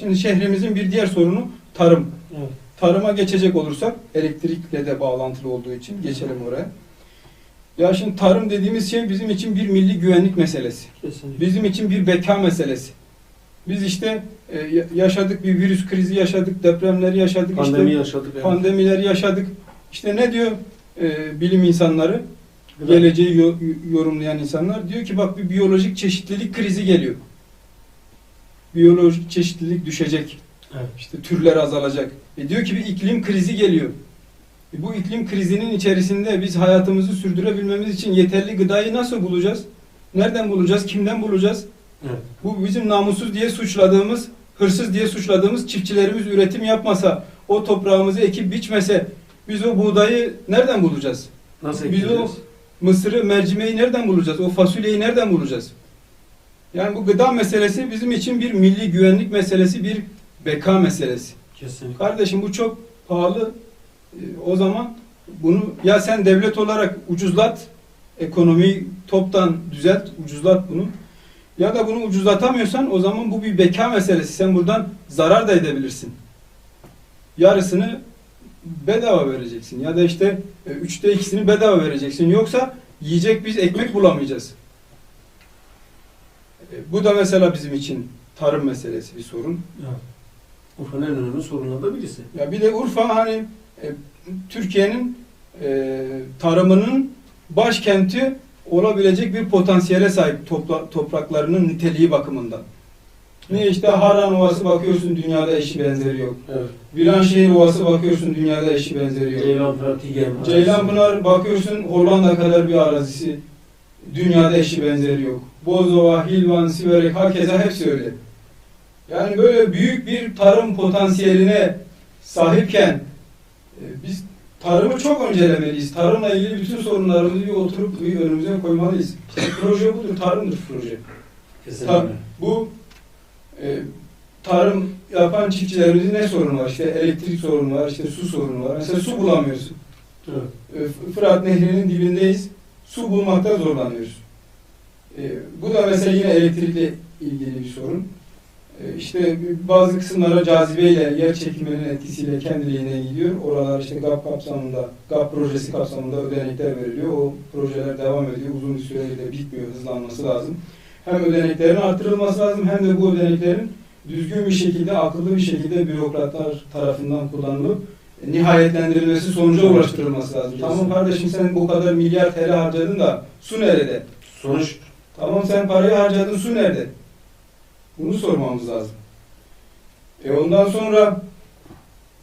Şimdi şehrimizin bir diğer sorunu tarım. Evet. Tarıma geçecek olursak elektrikle de bağlantılı olduğu için geçelim oraya. Ya şimdi tarım dediğimiz şey bizim için bir milli güvenlik meselesi. Kesinlikle. Bizim için bir beka meselesi. Biz işte e, ya- yaşadık bir virüs krizi yaşadık, depremleri yaşadık, Pandemi işte yaşadık. yani. pandemileri yaşadık. İşte ne diyor e, bilim insanları, Gıda- geleceği yo- yorumlayan insanlar diyor ki bak bir biyolojik çeşitlilik krizi geliyor. Biyolojik çeşitlilik düşecek. Evet. İşte türler azalacak. E diyor ki bir iklim krizi geliyor. E bu iklim krizinin içerisinde biz hayatımızı sürdürebilmemiz için yeterli gıdayı nasıl bulacağız? Nereden bulacağız? Kimden bulacağız? Evet. Bu bizim namussuz diye suçladığımız, hırsız diye suçladığımız çiftçilerimiz üretim yapmasa, o toprağımızı ekip biçmese biz o buğdayı nereden bulacağız? Nasıl Biz o mısırı, mercimeği nereden bulacağız? O fasulyeyi nereden bulacağız? Yani bu gıda meselesi bizim için bir milli güvenlik meselesi, bir beka meselesi. Kesinlikle. Kardeşim bu çok pahalı. Ee, O zaman bunu ya sen devlet olarak ucuzlat, ekonomiyi toptan düzelt, ucuzlat bunu. Ya da bunu ucuzlatamıyorsan o zaman bu bir beka meselesi. Sen buradan zarar da edebilirsin. Yarısını bedava vereceksin. Ya da işte e, üçte ikisini bedava vereceksin. Yoksa yiyecek biz ekmek bulamayacağız. E, Bu da mesela bizim için tarım meselesi bir sorun. Evet. Urfa'nın en önemli sorunlarından birisi. Ya bir de Urfa hani e, Türkiye'nin e, tarımının başkenti olabilecek bir potansiyele sahip topla- topraklarının niteliği bakımından. Ne işte Haran Ovası bakıyorsun dünyada eşi benzeri yok. Evet. Viranşehir Ovası bakıyorsun dünyada eşi benzeri yok. Ceylan Pratigen. Ceylanpınar bakıyorsun Hollanda kadar bir arazisi dünyada eşi benzeri yok. Bozova, Hilvan, Siverek hakeza hepsi öyle. Yani böyle büyük bir tarım potansiyeline sahipken e, biz tarımı çok öncelemeliyiz. Tarımla ilgili bütün sorunlarımızı bir oturup bir önümüze koymalıyız. Proje budur, tarımdır proje. Kesinlikle. Bu e, tarım yapan çiftçilerimizin ne sorunu var? İşte elektrik sorunu var, işte su sorunu var. Mesela su bulamıyorsun. Evet. E, Fırat Nehri'nin dibindeyiz. Su bulmakta zorlanıyoruz. E, bu da mesela yine elektrikle ilgili bir sorun. E, işte bazı kısımlara cazibeyle, yer çekiminin etkisiyle kendiliğinden gidiyor. Oralar işte GAP kapsamında, GAP projesi kapsamında ödenekler veriliyor. O projeler devam ediyor. Uzun bir süreyle bitmiyor, hızlanması lazım. Hem ödeneklerin artırılması lazım hem de bu ödeneklerin düzgün bir şekilde, akıllı bir şekilde bürokratlar tarafından kullanılıp nihayetlendirilmesi sonuca ulaştırılması lazım. Tamam kardeşim sen bu kadar milyar TL harcadın da su nerede? Sonuç Tamam sen parayı harcadın su nerede? Bunu sormamız lazım. E ondan sonra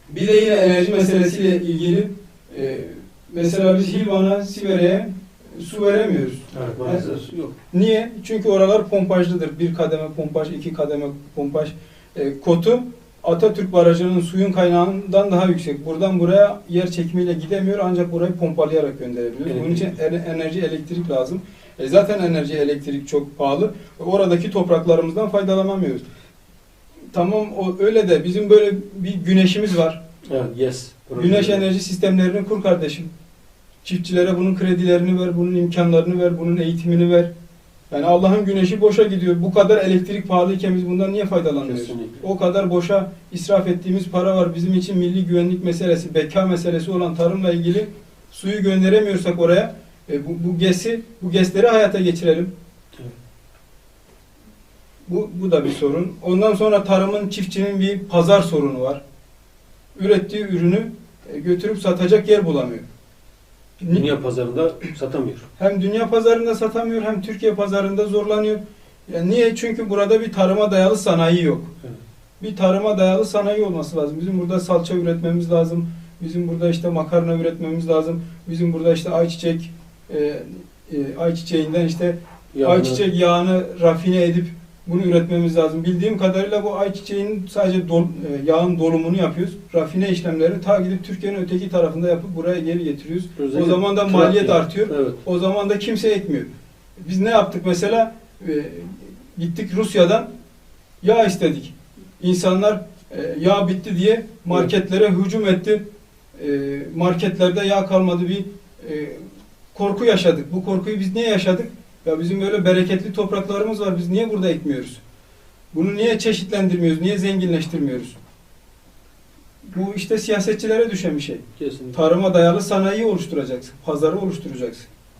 bir de yine enerji meselesiyle ilgili e, mesela biz Hilvan'a, Sivere'ye su veremiyoruz. evet, maalesef yok. Niye? Çünkü oralar pompajlıdır. Bir kademe pompaj, iki kademe pompaj. E, kotu Atatürk Barajı'nın suyun kaynağından daha yüksek. Buradan buraya yer çekimiyle gidemiyor ancak burayı pompalayarak gönderebiliyoruz. Bunun için Elektrik. e- enerji, elektrik lazım. E, zaten enerji, elektrik çok pahalı. Oradaki topraklarımızdan faydalanamıyoruz. Tamam o öyle de bizim böyle bir güneşimiz var. Evet, yes. Güneş enerji sistemlerini kur kardeşim. Çiftçilere bunun kredilerini ver, bunun imkanlarını ver, bunun eğitimini ver. Yani Allah'ın güneşi boşa gidiyor. Bu kadar elektrik pahalıyken biz bundan niye faydalanmıyoruz? Kesinlikle. O kadar boşa israf ettiğimiz para var. Bizim için milli güvenlik meselesi, beka meselesi olan tarımla ilgili suyu gönderemiyorsak oraya e, bu, bu GES'i, bu GES'leri hayata geçirelim. Evet. Bu, bu da bir sorun. Ondan sonra tarımın, çiftçinin bir pazar sorunu var. Ürettiği ürünü e, götürüp satacak yer bulamıyor. Dünya pazarında satamıyor. Hem dünya pazarında satamıyor hem Türkiye pazarında zorlanıyor. Yani niye? Çünkü burada bir tarıma dayalı sanayi yok. Evet. Bir tarıma dayalı sanayi olması lazım. Bizim burada salça üretmemiz lazım. Bizim burada işte makarna üretmemiz lazım. Bizim burada işte ayçiçek e, e, ayçiçeğinden işte Yağını- ayçiçek yağını rafine edip bunu üretmemiz lazım. Bildiğim kadarıyla bu ayçiçeğin sadece dol, e, yağın dolumunu yapıyoruz. Rafine işlemleri ta gidip Türkiye'nin öteki tarafında yapıp buraya geri getiriyoruz. Özellikle o zaman da maliyet artıyor. Evet. O zaman da kimse ekmiyor. Biz ne yaptık mesela? E, gittik Rusya'dan yağ istedik. İnsanlar e, yağ bitti diye marketlere hücum etti. E, marketlerde yağ kalmadı bir e, korku yaşadık. Bu korkuyu biz niye yaşadık? Ya bizim böyle bereketli topraklarımız var. Biz niye burada ekmiyoruz? Bunu niye çeşitlendirmiyoruz, niye zenginleştirmiyoruz? Bu işte siyasetçilere düşen bir şey. Kesinlikle. Tarıma dayalı sanayi oluşturacaksın, pazarı oluşturacaksın.